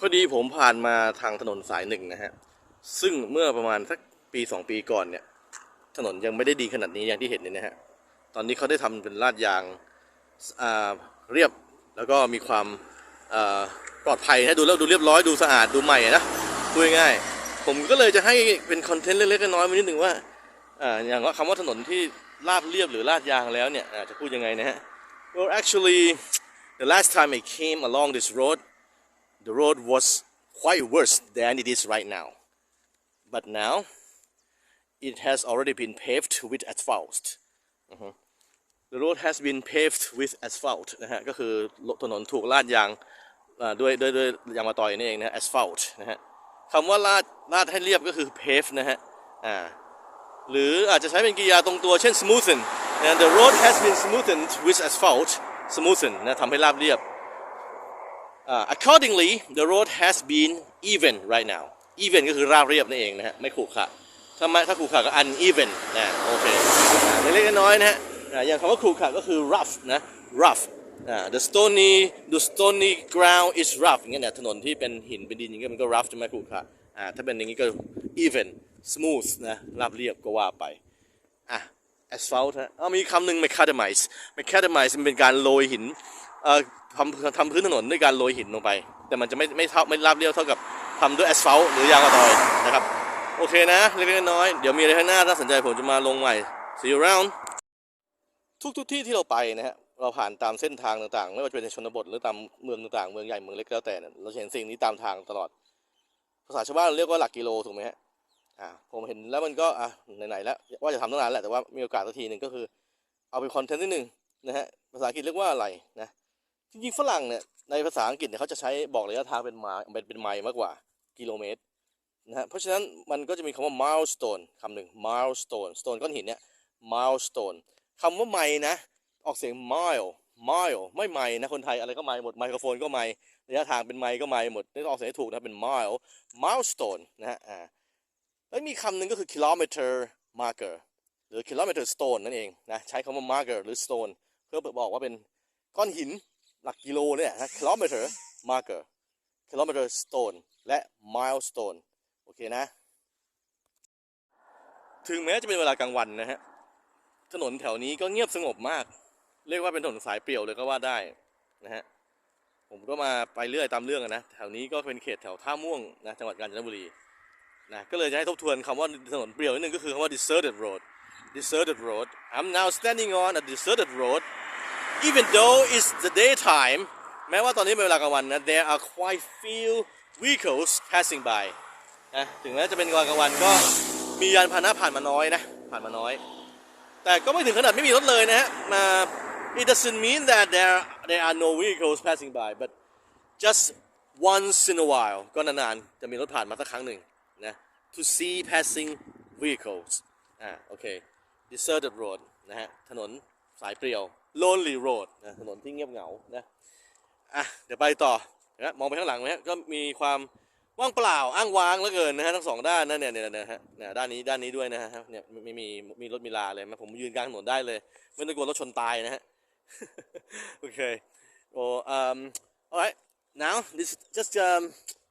พอดีผมผ่านมาทางถนนสายหนึ่งนะฮะ ซึ่งเมื่อประมาณสักปีสองปีก่อนเนี่ย ถนนยังไม่ได้ดีขนาดนี้อย่างที่เห็นเนี่ยนะฮะ ตอนนี้เขาได้ทำเป็นลาดยางาเรียบแล้วก็มีความาปลอดภัยนะดูแล้วดูเรียบร้อยดูสะอาดดูใหม่นะพูดง่ายๆผมก็เลยจะให้เป็นคอนเทนต์เล็กๆน้อยๆมานิดหนึ่งว่าอย่างว่าคำว่าถนนที่ลาดเรียบหรือลาดยางแล้วเนี่ยจะพูดยังไงนะฮะ well actually the last time I came along this road the road was quite worse than it is right now. But now it has already been paved with asphalt. Mhm. The road has been paved with asphalt นะฮะก็คือถนนถูกลาดยางอ่าด้วยด้วยด้วยยางมะตอยนี่เองนะ asphalt นะฮะคำว่าลาดลาดให้เรียบก็คือ pave นะฮะอ่าหรืออาจจะใช้เป็นกริยาตรงตัวเช่น smoothen นะ the road has been smoothened with asphalt smoothen นะทำให้ราบเรียบ Uh, accordingly the road has been even right now even ก็คือราบเรียบนั่นเองนะฮะไม่ขรุขระถ้าไม่ถ้าขรุขระก็ uneven นะโอเคเล็กๆน้อยๆนะฮะอย่างคำว่าขรุขระก็คือ rough นะ rough the stony the stony ground is rough อย่างเงี้ยเนี่ยถนนที่เป็นหินเป็นดินอย่างเงี้ยมันก็ rough ใช่ไหมขรุขระอ่าถ้าเป็นอย่างงี้ก็ even smooth นะราบเรียบก็ว่าไปอะ asphalt ฮะเอามีคำหนึ่ง macadamize macadamize มันเป็นการโรยหิน เอ่อทำทำพื้นถนนด้วยการโรยหินลงไป แต่มันจะไม่ไม่เท่าไม่ราบเรียบเท่ากับทำด้วย asphalt หรือยางมะตอยนะครับ โอเคนะเล็กๆน้อยๆเดี๋ยวมีอะไรข้างหน้าน่าสนใจผมจะมาลงใหม่ see you around ทุกทุกที่ที่เราไปนะฮะเราผ่านตามเส้นทางต่างๆ ไม่ว่าจะเป็นในชนบทหรือตามเมืองต่างๆ เมืองใหญ่เมืองเล็กก็แล้วแต่เราเห็นสิ่งนี้ตามทางตลอด ภาษาชาวบ้านเราเรียกว่าหลักกิโลถูกไหมฮะอ่าผมเห็นแล้วมันก็อะไหนๆแล้วว่าจะทำตั้งนานแหละแต่ว่ามีโอกาสสักทีหนึ่งก็คือ เอาเป็นคอนเทนต์นิดหนึ่งนะฮะภาษาอังกฤษเรียกว่าอะไรนะ จริงๆฝรั่งเนี่ยในภาษาอังกฤษเนี่ยเขาจะใช้บอกระยะทางเป็นไมาเป็นเป็นไมล์มากกว่ากิโลเมตรนะฮะเพราะฉะนั้นมันก็จะมีคำว่า milestone คำหนึ่ง milestone stone ก้อนหินเนี่ย milestone คำว่าไมล์นะ ออกเสียง mile mile ไม่ไมล์นะคนไทยอะไรก็ไมล์หมดไมโครโฟนก็ไมล์ระยะทางเป็นไมล์ก็ไมล์หมดนี่ต้ออกเสียงถูกนะเป็น mile milestone นะฮะอ่าแล้วมีคำหนึ่งก็คือ kilometer marker หรือ kilometer stone นั่นเองนะใช้คำว่า marker หรือ stone เพื่อบอกว่าเป็นก้อนหิน หลักกิโลเนี่ยนะ kilometer marker kilometer stone และ milestone โอเคนะ ถึงแม้จะเป็นเวลากลางวันนะฮะ ถนนแถวนี้ก็เงียบสงบมาก เรียกว่าเป็นถนนสายเปรี่ยวเลยก็ว่าได้นะฮะ ผมก็มาไปเรื่อยตามเรื่องนะ แถวนี้ก็เป็นเขตแถวท่าม่วงนะจังหวัดกาญจนบุรีนะก็เลยจะให้ทบทวนคำว่าถนนเปลี่ยวนิดนึงก็คือคำว่า deserted road deserted road I'm now standing on a deserted road even though it's the daytime แม้ว่าตอนนี้เป็นเวลากลางวันนะ there are quite few vehicles passing by นะถึงแม้จะเป็นเวลากลางวันก็มียานพาหนะผ่านมาน้อยนะผ่านมาน้อย แต่ก็ไม่ถึงขนาดไม่มีรถเลยนะฮะมา it doesn't mean that there there are no vehicles passing by but just once in a while ก็นานๆ จะมีรถผ่านมาสักครั้งหนึ่งนะ to see passing vehicles อ่าโอเค deserted road นะฮะถนนสายเปลี่ยว lonely road นะถนนที่เงียบเหงานะอะเดี๋ยวไปต่อนะมองไปข้างหลังไหมฮะก็มีความว่างเปล่าอ้างว้างเหลือเกินนะฮะทั้งสองด้านนะเนี่ยเนี่ยนะฮะเนี่ยด้านนี้ด้านนี้ด้วยนะฮะเนี่ยไม่มีมีรถมีลาเลยนะผมยืนกลางถนนได้เลย ไม่ต้องกลัวรถชนตายนะฮะโอเค well um alright now this just um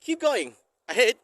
keep going ahead